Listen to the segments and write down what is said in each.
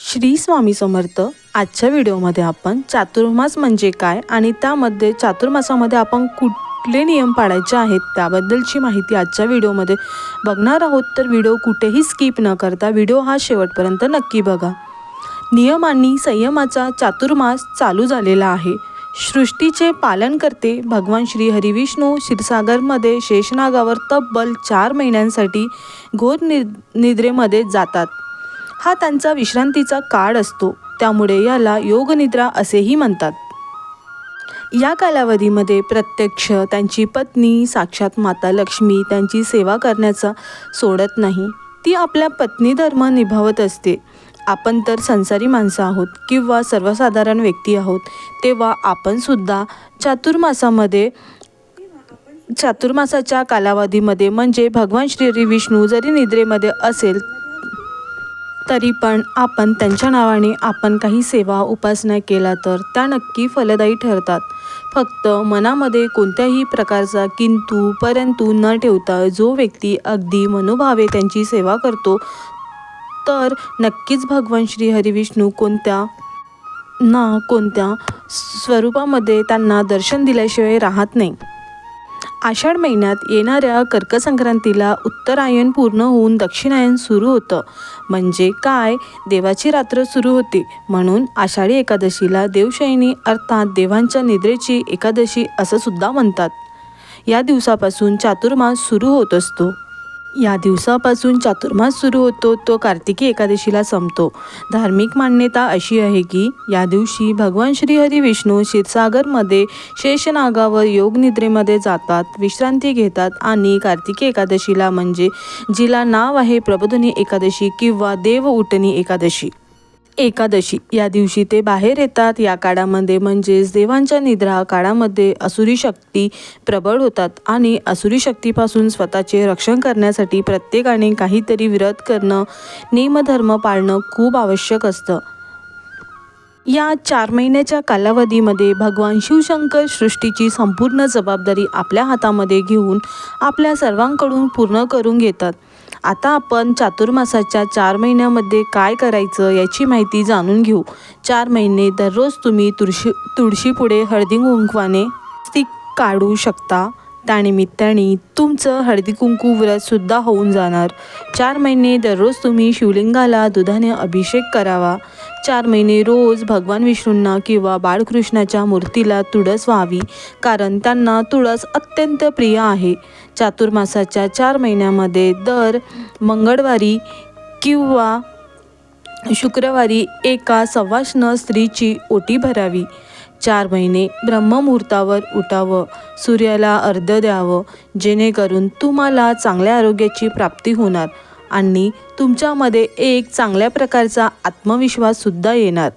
श्री स्वामी समर्थ आजच्या व्हिडिओमध्ये आपण चातुर्मास म्हणजे काय आणि त्यामध्ये चातुर्मासामध्ये आपण कुठले नियम पाळायचे आहेत त्याबद्दलची माहिती आजच्या व्हिडिओमध्ये बघणार आहोत. तर व्हिडिओ कुठेही स्किप न करता व्हिडिओ हा शेवटपर्यंत नक्की बघा. नियम आणि संयमाचा चातुर्मास चालू झालेला आहे. सृष्टीचे पालन करते भगवान श्री हरिविष्णू. क्षीरसागरमध्ये शेषनागावर तब्बल चार महिन्यांसाठी घोर निद्रेमध्ये जातात. हा त्यांचा विश्रांतीचा काळ असतो. त्यामुळे याला योगनिद्रा असेही म्हणतात. या कालावधीमध्ये प्रत्यक्ष त्यांची पत्नी साक्षात माता लक्ष्मी त्यांची सेवा करण्याचा सोडत नाही. ती आपल्या पत्नी धर्म निभावत असते. आपण तर संसारी माणसं आहोत किंवा सर्वसाधारण व्यक्ती आहोत तेव्हा आपणसुद्धा चातुर्मासामध्ये चातुर्मासाच्या कालावधीमध्ये म्हणजे भगवान श्री विष्णू जरी निद्रेमध्ये असेल तरी पण आपण त्यांच्या नावाने आपण काही सेवा उपासना केला तर त्या नक्की फलदायी ठरतात. फक्त मनामध्ये कोणत्याही प्रकारचा किंतु परंतु न ठेवता जो व्यक्ती अगदी मनोभावे त्यांची सेवा करतो तर नक्कीच भगवान श्री हरिविष्णू कोणत्या ना कोणत्या स्वरूपामध्ये त्यांना दर्शन दिल्याशिवाय राहत नाही. आषाढ महिन्यात येणाऱ्या कर्कसंक्रांतीला उत्तरायण पूर्ण होऊन दक्षिणायन सुरू होतं. म्हणजे काय? देवाची रात्र सुरू होते. म्हणून आषाढी एकादशीला देवशयनी अर्थात देवांच्या निद्रेची एकादशी असं सुद्धा म्हणतात. या दिवसापासून चातुर्मास सुरू होत असतो. या दिवसापासून चातुर्मास सुरू होतो. तो कार्तिकी एकादशीला संपतो. धार्मिक मान्यता अशी आहे की या दिवशी भगवान श्रीहरी विष्णू क्षीरसागरमध्ये शेषनागावर योगनिद्रेमध्ये जातात विश्रांती घेतात आणि कार्तिकी एकादशीला म्हणजे जिला नाव आहे प्रबोधनी एकादशी किंवा देव उठणी एकादशी. एकादशी. या दिवशी ते बाहेर येतात. या काळामध्ये म्हणजेच देवांच्या निद्रा काळामध्ये असुरी शक्ती प्रबळ होतात आणि असुरी शक्तीपासून स्वतःचे रक्षण करण्यासाठी प्रत्येकाने काहीतरी विरत करणं नियमधर्म पाळणं खूप आवश्यक असतं. या चार महिन्याच्या कालावधीमध्ये भगवान शिवशंकर सृष्टीची संपूर्ण जबाबदारी आपल्या हातामध्ये घेऊन आपल्या सर्वांकडून पूर्ण करून घेतात. आता आपण चातुर्मासाच्या चार महिन्यामध्ये काय करायचं याची माहिती जाणून घेऊ. चार महिने दररोज तुम्ही तुळशी तुळशीपुढे हळदी कुंकवाने ती काढू शकता. त्यानिमित्ताने तुमचं हळदी कुंकू व्रतसुद्धा होऊन जाणार. चार महिने दररोज तुम्ही शिवलिंगाला दुधाने अभिषेक करावा. चार महिने रोज भगवान विष्णूंना किंवा बाळकृष्णाच्या मूर्तीला तुळस व्हावी कारण त्यांना तुळस अत्यंत प्रिय आहे. चातुर्मासाच्या चार महिन्यामध्ये दर मंगळवारी किंवा शुक्रवारी एका सवाष्ण स्त्रीची ओटी भरावी. चार महिने ब्रह्ममुहूर्तावर उठावं सूर्याला अर्ध द्यावं जेणेकरून तुम्हाला चांगल्या आरोग्याची प्राप्ती होणार आणि तुमच्यामध्ये एक चांगल्या प्रकारचा आत्मविश्वाससुद्धा येणार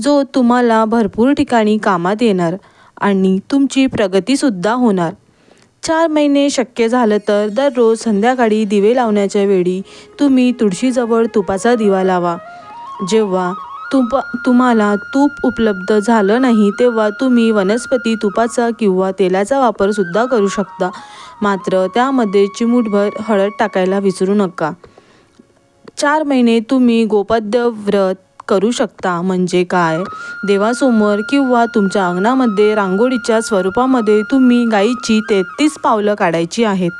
जो तुम्हाला भरपूर ठिकाणी कामात येणार आणि तुमची प्रगतीसुद्धा होणार. चार महिने शक्य झालं तर दररोज संध्याकाळी दिवे लावण्याच्या वेळी तुम्ही तुळशीजवळ तुपाचा दिवा लावा. जेव्हा तुप तुम्हाला तूप उपलब्ध झालं नाही तेव्हा तुम्ही वनस्पती तुपाचा किंवा तेलाचा वापरसुद्धा करू शकता. मात्र त्यामध्ये चिमूटभर हळद टाकायला विसरू नका. चार महिने तुम्ही गोपद्य व्रत करू शकता. म्हणजे काय? देवासमोर किंवा तुमच्या अंगणामध्ये रांगोळीच्या स्वरूपामध्ये तुम्ही गाईची तेहतीस पावलं काढायची आहेत.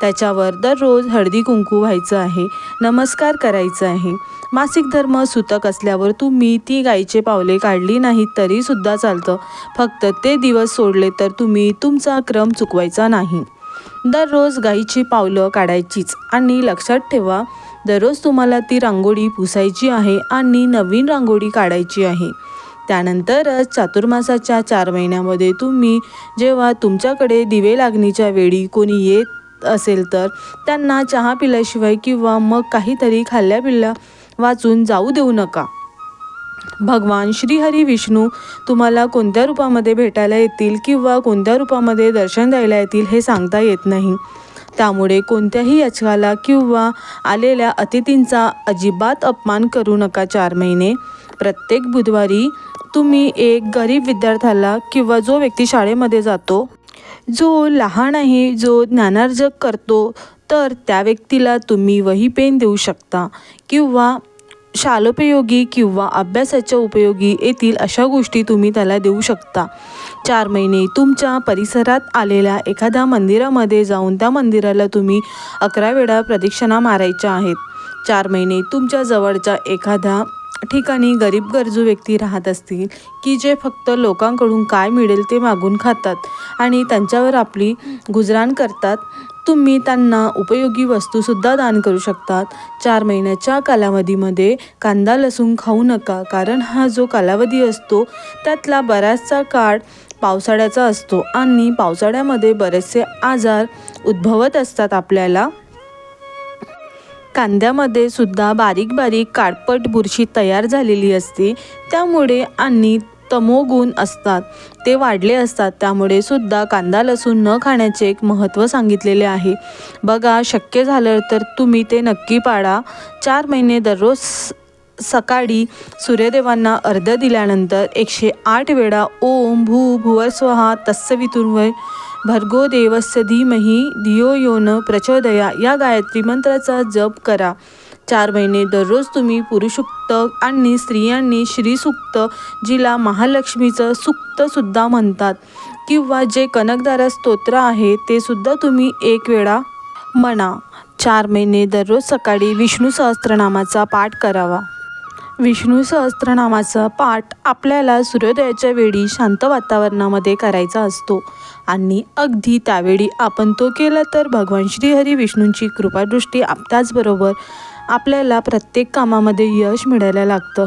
त्याच्यावर दररोज हळदी कुंकू व्हायचं आहे नमस्कार करायचं आहे. मासिक धर्म सुतक असल्यावर तुम्ही ती गाईचे पावले काढली नाहीत तरीसुद्धा चालतं. फक्त ते दिवस सोडले तर तुम्ही तुमचा क्रम चुकवायचा नाही. दररोज गाईची पावलं काढायचीच. आणि लक्षात ठेवा दररोज तुम्हाला ती रांगोळी पुसायची आहे आणि नवीन रांगोळी काढायची आहे. त्यानंतरच चातुर्मासाच्या चार महिन्यामध्ये तुम्ही जेव्हा तुमच्याकडे दिवे लागणीच्या वेळी कोणी येत असेल तर त्यांना चहा पिल्याशिवाय किंवा मग काहीतरी खाल्ल्या पिल्ल्या वाचून जाऊ देऊ नका. भगवान श्रीहरी विष्णू तुम्हाला कोणत्या रूपामध्ये भेटायला येतील किंवा कोणत्या रूपामध्ये दर्शन द्यायला येतील हे सांगता येत नाही. त्यामुळे कोणत्याही याचकाला किंवा आलेल्या अतिथींचा अजिबात अपमान करू नका चार महिने. प्रत्येक बुधवारी तुम्ही एक गरीब विद्यार्थ्याला किंवा जो व्यक्ती शाळेमध्ये जातो जो लहान आहे जो ज्ञानार्जक करतो तर त्या व्यक्तीला तुम्ही वही पेन देऊ शकता किंवा शालोपयोगी किंवा अभ्यासाच्या उपयोगी येतील अशा गोष्टी तुम्ही त्याला देऊ शकता. चार महिने तुमच्या परिसरात आलेल्या एखाद्या मंदिरामध्ये जाऊन त्या मंदिराला तुम्ही अकरा वेळा प्रदक्षिणा मारायच्या आहेत. चार महिने तुमच्या जवळच्या एखाद्या ठिकाणी गरीब गरजू व्यक्ती राहत असतील की जे फक्त लोकांकडून काय मिळेल ते मागून खातात आणि त्यांच्यावर आपली गुजराण करतात तुम्ही त्यांना उपयोगी वस्तूसुद्धा दान करू शकतात. चार महिन्याच्या कालावधीमध्ये कांदा लसूण खाऊ नका कारण हा जो कालावधी असतो त्यातला बराचसा काळ पावसाळ्याचा असतो आणि पावसाळ्यामध्ये बरेचसे आजार उद्भवत असतात आपल्याला. कांद्यामध्ये सुद्धा बारीक बारीक काळपट बुरशी तयार झालेली असते. त्यामुळे आणि तमोगुण असतात. ते वाढले असतात. त्यामुळे सुद्धा कांदा लसूण न खाण्याचे एक महत्त्व सांगितलेले आहे. बघा शक्य झालं तर तुम्ही ते नक्की पाळा चार महिने दररोज सकाळी सूर्यदेवांना अर्ध दिल्यानंतर एकशे आठ वेळा ओम भू भुवस्वहा तत्सवितुर्वय भर्गो देवस्य धीमही धियो योन प्रचोदया. या गायत्री मंत्राचा जप करा. चार महिने दररोज तुम्ही पुरुषुक्त आणि स्त्रियांनी श्रीसुक्त जिला महालक्ष्मीचं सुक्तसुद्धा म्हणतात. किंवा जे कनकदारा स्तोत्र आहे ते सुद्धा तुम्ही एक वेळा म्हणा. चार महिने दररोज सकाळी विष्णू सहस्त्रनामाचा पाठ करावा. विष्णू सहस्त्रनामाचा पाठ आपल्याला सूर्योदयाच्या वेळी शांत वातावरणामध्ये करायचा असतो. आणि अगदी त्यावेळी आपण तो केला तर भगवान श्रीहरी विष्णूंची कृपादृष्टी आप त्याचबरोबर आपल्याला प्रत्येक कामामध्ये यश मिळायला लागतं.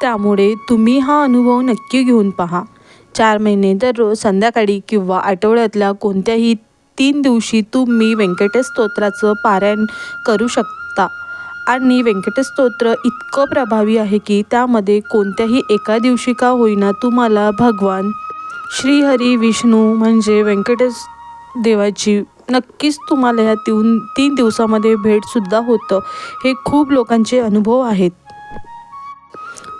त्यामुळे तुम्ही हा अनुभव नक्की घेऊन पहा. चार महिने दररोज संध्याकाळी किंवा आठवड्यातल्या कोणत्याही तीन दिवशी तुम्ही व्यंकटेश स्तोत्राचं पारायण करू शकता. आणि व्यंकटेश स्तोत्र इतकं प्रभावी आहे की त्यामध्ये कोणत्याही एका दिवशी का होईना तुम्हाला भगवान श्रीहरी विष्णू म्हणजे व्यंकटेश देवाची नक्कीच तुम्हाला ह्या तीन तीन दिवसामध्ये भेटसुद्धा होतं. हे खूप लोकांचे अनुभव आहेत.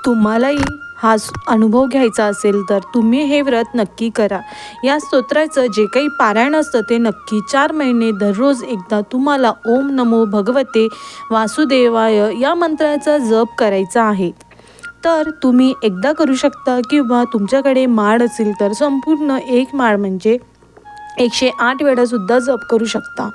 तुम्हालाही हा अनुभव घ्यायचा असेल तर तुम्ही हे व्रत नक्की करा. या स्तोत्राचं जे काही पारायण असतं ते नक्की चार महिने दररोज एकदा तुम्हाला ओम नमो भगवते वासुदेवाय या मंत्राचा जप करायचा आहे. तर तुम्ही एकदा करू शकता किंवा तुमच्याकडे माळ असेल तर संपूर्ण एक माळ म्हणजे एकशे आठ वेळासुद्धा जप करू शकता.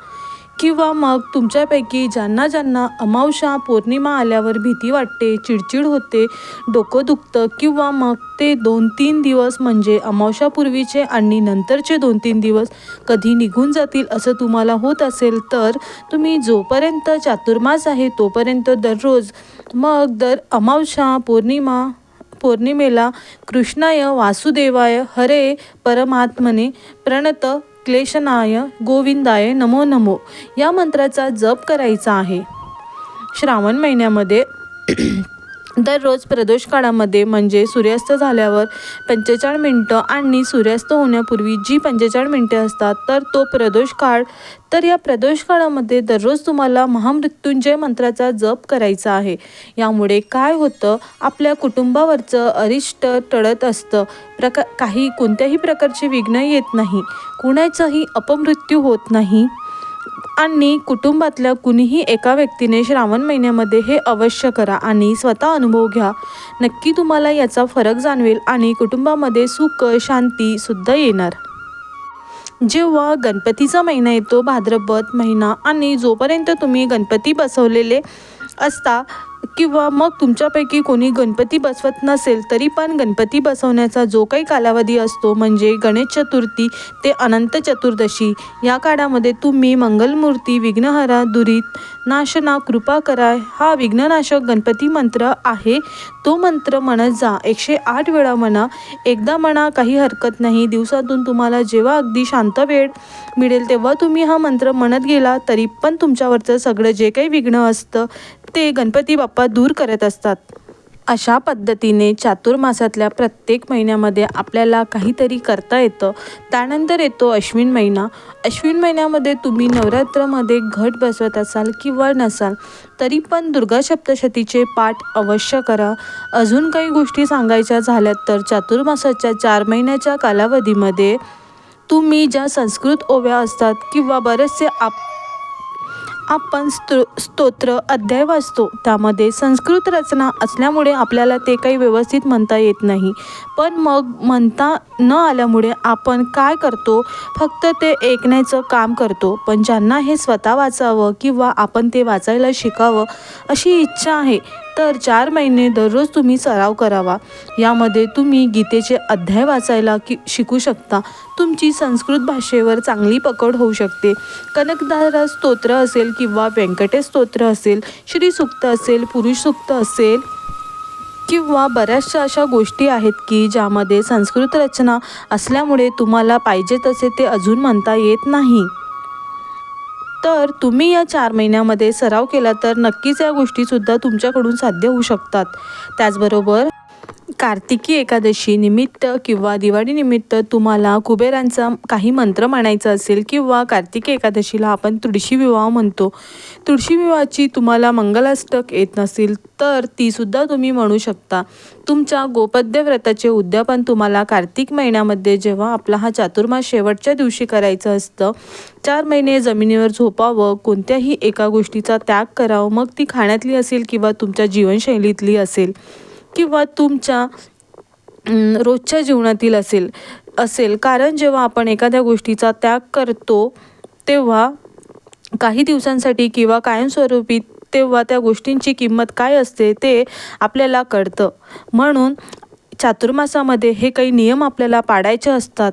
किंवा मग तुमच्यापैकी ज्यांना ज्यांना अमावस्या पौर्णिमा आल्यावर भीती वाटते चिडचिड होते डोकं दुखतं किंवा मग ते दोन तीन दिवस म्हणजे अमावशापूर्वीचे आणि नंतरचे दोन तीन दिवस कधी निघून जातील असं तुम्हाला होत असेल तर तुम्ही जोपर्यंत चातुर्मास आहे तोपर्यंत दररोज मग दर अमावस्या पौर्णिमा पौर्णिमेला कृष्णाय वासुदेवाय हरे परमात्मने प्रणत क्लेशनाय गोविंदाय नमो नमो. या मंत्राचा जप करायचा आहे. श्रावण महिन्यामध्ये दररोज प्रदोष काळामध्ये म्हणजे सूर्यास्त झाल्यावर पंचेचाळ मिनटं आणि सूर्यास्त होण्यापूर्वी जी पंचेचाळीस मिनटे असतात तर तो प्रदोष काळ. तर या प्रदोष काळामध्ये दररोज तुम्हाला महामृत्युंजय मंत्राचा जप करायचा आहे. यामुळे काय होतं? आपल्या कुटुंबावरचं अरिष्ट टळत असतं. प्रका काही कोणत्याही प्रकारचे विघ्न येत नाही. कुणाचाही अपमृत्यू होत नाही. आणि कुटुंबातल्या कुणीही एका व्यक्तीने श्रावण महिन्यामध्ये हे अवश्य करा आणि स्वतः अनुभव घ्या. नक्की तुम्हाला याचा फरक जाणवेल आणि कुटुंबामध्ये सुख शांती सुद्धा येणार. जेव्हा गणपतीचा महिना येतो भाद्रपद महिना आणि जोपर्यंत तुम्ही गणपती बसवलेले असता किंवा मग तुमच्यापैकी कोणी गणपती बसवत नसेल तरी पण गणपती बसवण्याचा जो काही कालावधी असतो म्हणजे गणेश चतुर्थी ते अनंत चतुर्दशी या काळामध्ये तुम्ही मंगलमूर्ती विघ्नहरा दुरीत नाशना कृपा करा हा विघ्ननाशक गणपती मंत्र आहे. तो मंत्र म्हणत जा. एकशे आठ वेळा म्हणा. एकदा म्हणा काही हरकत नाही. दिवसातून तुम्हाला जेव्हा अगदी शांत वेळ मिळेल तेव्हा तुम्ही हा मंत्र म्हणत गेला तरी पण तुमच्यावरचं सगळं जे काही विघ्न असतं ते गणपती बाप्पा दूर करत असतात. अशा पद्धतीने चातुर्मासातल्या प्रत्येक महिन्यामध्ये आपल्याला काहीतरी करता येतं. त्यानंतर येतो अश्विन महिना. अश्विन महिन्यामध्ये तुम्ही नवरात्रामध्ये घट बसवत असाल किंवा नसाल तरी पण दुर्गा सप्तशतीचे पाठ अवश्य करा. अजून काही गोष्टी सांगायच्या झाल्यात तर चातुर्मासाच्या चार महिन्याच्या कालावधीमध्ये तुम्ही ज्या संस्कृत ओव्या असतात किंवा बरेचसे आप आपण स्तो स्तोत्र अध्याय वाचतो. त्यामध्ये संस्कृत रचना असल्यामुळे आपल्याला ते काही व्यवस्थित म्हणता येत नाही. पण मग म्हणता न आल्यामुळे आपण काय करतो? फक्त ते ऐकण्याचं काम करतो. पण ज्यांना हे स्वतः वाचावं किंवा आपण ते वाचायला शिकावं अशी इच्छा आहे तर चार महिने दररोज तुम्ही सराव करावा. यामध्ये तुम्ही गीतेचे अध्याय वाचायला की शिकू शकता. तुमची संस्कृत भाषेवर चांगली पकड होऊ शकते. कनकधारा स्तोत्र असेल किंवा व्यंकटेश स्तोत्र असेल श्रीसुक्त असेल पुरुष सुक्त असेल किंवा बऱ्याचशा अशा गोष्टी आहेत की ज्यामध्ये संस्कृत रचना असल्यामुळे तुम्हाला पाहिजे तसे ते अजून म्हणता येत नाही. तर तुम्ही या चार महिन्यामध्ये सराव केला तर नक्कीच या गोष्टीसुद्धा तुमच्याकडून साध्य होऊ शकतात. त्याचबरोबर कार्तिकी एकादशी निमित्त किंवा दिवाळीनिमित्त तुम्हाला कुबेरांचा काही मंत्र म्हणायचा असेल किंवा कार्तिकी एकादशीला आपण तुळशी विवाह म्हणतो. तुळशी विवाहाची तुम्हाला मंगलाष्टक येत नसेल तर तीसुद्धा तुम्ही म्हणू शकता. तुमच्या गोपद्य व्रताचे उद्यापन तुम्हाला कार्तिक महिन्यामध्ये जेव्हा आपला हा चातुर्मास शेवटच्या दिवशी करायचं असतं चार महिने जमिनीवर झोपावं कोणत्याही एका गोष्टीचा त्याग करावं मग ती खाण्यातली असेल किंवा तुमच्या जीवनशैलीतली असेल. किंवा तुमच्या रोजच्या जीवनातील असेल असेल. कारण जेव्हा आपण एखाद्या गोष्टीचा त्याग करतो तेव्हा काही दिवसांसाठी किंवा कायमस्वरूपी तेव्हा त्या गोष्टींची किंमत काय असते ते आपल्याला कळतं. म्हणून चातुर्मासामध्ये हे काही नियम आपल्याला पाडायचे असतात.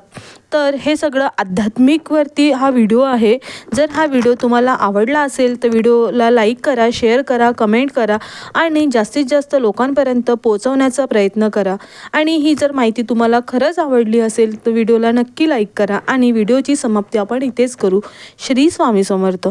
तर हे सगळं आध्यात्मिकवरती हा व्हिडिओ आहे. जर हा व्हिडिओ तुम्हाला आवडला असेल तर व्हिडिओला लाईक करा शेअर करा कमेंट करा आणि जास्तीत जास्त लोकांपर्यंत पोहोचवण्याचा प्रयत्न करा. आणि ही जर माहिती तुम्हाला खरंच आवडली असेल तर व्हिडिओला नक्की लाईक करा आणि व्हिडिओची समाप्ती आपण इथेच करू. श्री स्वामी समर्थ.